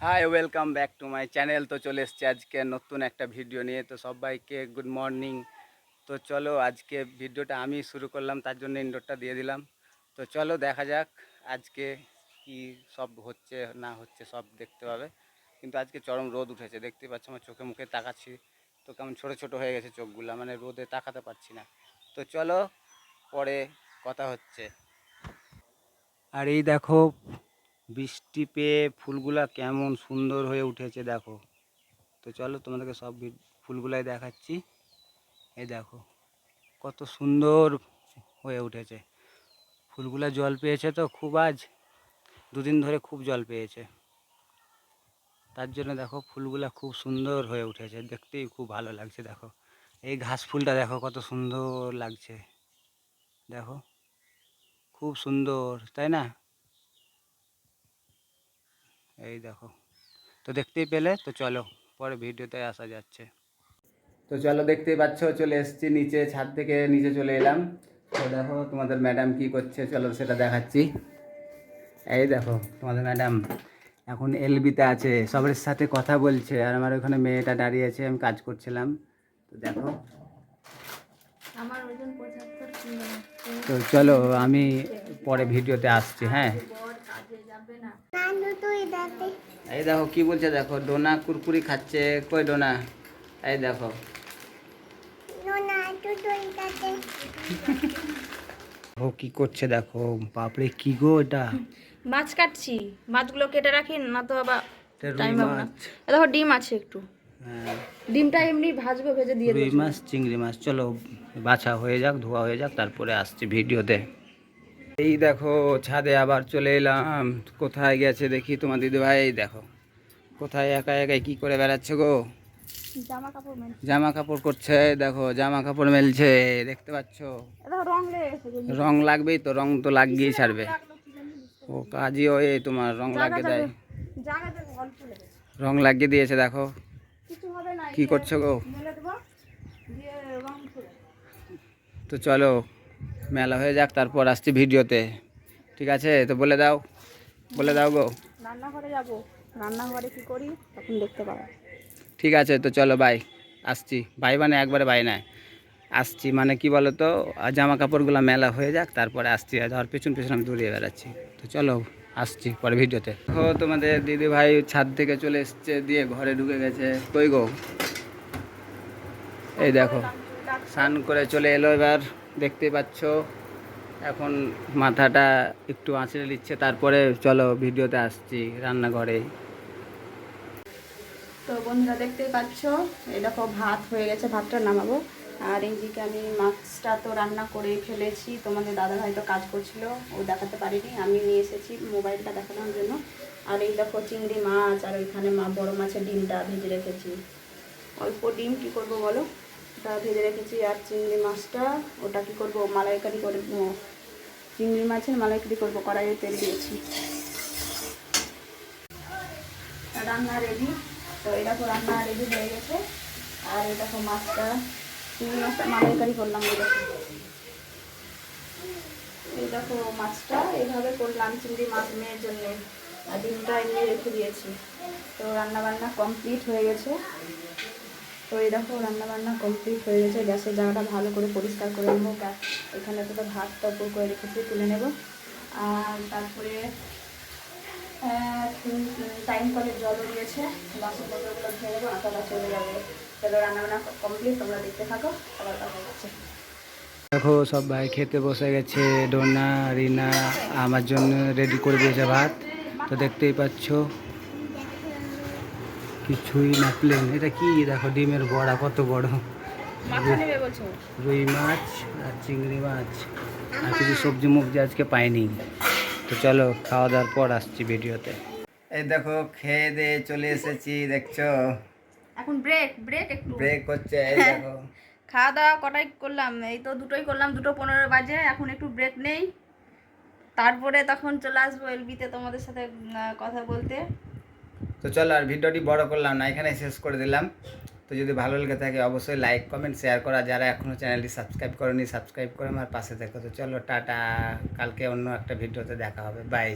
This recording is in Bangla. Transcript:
Hi welcome back to my channel তো চলে এসছে আজকে নতুন একটা ভিডিও নিয়ে। তো সবাইকে গুড মর্নিং তো চলো আজকে ভিডিওটা আমি শুরু করলাম, তার জন্য ইন্ডোরটা দিয়ে দিলাম। তো চলো দেখা যাক আজকে কি সব হচ্ছে, না হচ্ছে, সব দেখতে পাবে। কিন্তু আজকে চরম রোদ উঠেছে দেখতে পাচ্ছ আমার চোখে মুখে তাকাচ্ছি। তো কেমন ছোটো ছোটো হয়ে গেছে চোখগুলো মানে রোদে তাকাতে পারছি না। তো চলো পরে কথা হচ্ছে। আর এই দেখো বৃষ্টি পেয়ে ফুলগুলা কেমন সুন্দর হয়ে উঠেছে দেখো। তো চলো তোমাদেরকে সব ফুলগুলাই দেখাচ্ছি। এই দেখো, কত সুন্দর হয়ে উঠেছে। ফুলগুলা জল পেয়েছে তো খুব আজ, দুদিন ধরে খুব জল পেয়েছে। তার জন্য দেখো ফুলগুলা খুব সুন্দর হয়ে উঠেছে, দেখতেই খুব ভালো লাগছে দেখো। এই ঘাস ফুলটা দেখো কত সুন্দর লাগছে। দেখো, খুব সুন্দর, তাই না? এই দেখো। তো দেখতেই পেলে? তো চলো পরে ভিডিওতে আসা যাচ্ছে। তো চলো দেখতেই পাচ্ছ চলে এসছি নিচে ছাদ থেকে নিচে চলে এলাম। তো দেখো তোমাদের ম্যাডাম কি করছে? চলো সেটা দেখাচ্ছি। এই দেখো তোমাদের ম্যাডাম এখন এলবিতে আছে সবার সাথে কথা বলছে। আর আমার ওখানে মেয়েটা দাঁড়িয়ে আছে আমি কাজ করছিলাম। তো দেখো। তো চলো আমি পরে ভিডিওতে আসছি হ্যাঁ? এই দেখো কি বলছে দেখো ডোনা কুরকুরি খাচ্ছে। কই ডোনা? এই দেখো। ও কি করছে দেখো? বাপরে কি গো এটা? মাছ কাটছি। মাছগুলো কেটে রাখি না তো আবার টাইম হবে না। দেখো ডিম আছে একটু। হ্যাঁ। ডিমটা এমনি ভাজবো ভেজে দিয়ে রুই দেবো মাছ চিংড়ি মাছ। চলো বাছা হয়ে যাক ধোয়া হয়ে যাক তারপরে আসছি ভিডিওতে। এই দেখো ছাদে আবার চলে এলাম। কোথায় গেছে দেখি তোমার দিদিভাই? এই দেখো কোথায় একা একাই কি করে বেড়াচ্ছে গো? জামা কাপড় জামা কাপড় করছে দেখো জামা কাপড় মেলছে দেখতে পাচ্ছ? রং লাগবেই তো রং তো লাগিয়েই ছাড়বে। ও কাজই ওই তোমার রং লাগিয়ে দেয়। রং লাগিয়ে দিয়েছে দেখো। কি করছ গো? তো চলো মেলা হয়ে যাক তারপর আসছি ভিডিওতে। ঠিক আছে? তো বলে দাও বলে দাও গো। রান্নাঘরে যাব। রান্নাঘরে কি করি? তখন দেখতে পাবো। ঠিক আছে তো চলো বাই। আসছি। বাই মানে একবারে বাই নাই আসছি মানে কি বলো তো জামা কাপড়গুলো মেলা হয়ে যাক তারপরে আসছি। আর পেছন পেছন আমি দৌড়িয়ে বেড়াচ্ছি। তো চলো আসছি পরে ভিডিওতে। দেখো তোমাদের দিদি ভাই ছাদ থেকে চলে এসছে দিয়ে ঘরে ঢুকে গেছে। কই গো? এই দেখো স্নান করে চলে এলো এবার। দেখতেই পাচ্ছ। এখন মাথাটা একটু আঁচড়ে নিচ্ছে, তারপরে চলো ভিডিওতে আসছি রান্নাঘরে। তো বন্ধুরা দেখতেই পাচ্ছ, এই দেখো ভাত হয়ে গেছে, ভাতটা নামাবো। আর এইদিকে আমি মাছটা তো রান্না করে ফেলেছি, তোমাদের দাদা ভাই তো কাজ করছিল, ও দেখাতে পারিনি। আমি নিয়ে এসেছি, মোবাইলটা দেখানোর জন্য। আর এই দেখো চিংড়ি মাছ, আর ওইখানে মা বড় মাছের ডিমটা ভেজে রেখেছি। অল্প ডিম, কি করব বলো? ওটা ভেজে রেখেছি আর চিংড়ি মাছটা, ওটা কি করব, মালাইকারি করে চিংড়ি মাছের মালাইকারি করব, কড়াইয়ে তেল দিয়েছি। রান্না রেডি তো দেখো রান্না রেডি হয়ে গেছে, আর দেখো মাছটা, চিংড়ি মাছটা মালাইকারি করলাম দেখো। এই মাছটা, এইভাবে করলাম চিংড়ি মাছ মেয়ের জন্য, আর ডিমটা এমনি রেখে দিয়েছি। তো রান্না বান্না কমপ্লিট হয়ে গেছে। তো এই দেখো রান্না বান্না কমপ্লিট হয়ে গেছে। গ্যাসের জায়গাটা ভালো করে পরিষ্কার করে নেব। এখানে তো ভাতটা উপর করে রেখেছি, তুলে নেব। আর তারপরে টাইম কলের জলও দিয়েছে। বাসন পত্রগুলো ধুয়ে দেবো আঁকাটা চলে যাবে। চলো, রান্নাবান্না কমপ্লিট তোমরা দেখতে থাকো, আবার কথা হচ্ছে। দেখো, সব ভাই খেতে বসে গেছে, ডোনা, রিনা, আমার জন্য রেডি করে দিয়েছে ভাত। তো দেখতেই পাচ্ছ কিছুই না প্লেন এটা কি? দেখো ডিমের বড়া কত বড়। রুই মাছ আর চিংড়ি মাছ। আর কিছু সবজি মুবজি আজকে পাইনি। তো চলো খাওয়া দাওয়ার পর আসছি ভিডিওতে। এই দেখো খেয়ে দিয়ে চলে এসেছি দেখছ? এখন ব্রেক ব্রেক একটু। ব্রেক হচ্ছে এই দেখো। খাওয়া দাওয়া কটাই করলাম? এই তো দুটোই করলাম দুটো পনেরো বাজে এখন একটু ব্রেক নেই। তারপরে তখন চলে আসব এলবিতে তোমাদের সাথে কথা বলতে। তো চলো আর ভিডিওটি বড় করলাম না এখানে শেষ করে দিলাম। তো যদি ভালো লেগে থাকে অবশ্যই লাইক কমেন্ট শেয়ার করা। যারা এখনও চ্যানেলটি সাবস্ক্রাইব করেনি সাবস্ক্রাইব করে আমার পাশে দেখো তো চলো, টাটা। কালকে অন্য একটা ভিডিওতে দেখা হবে। বাই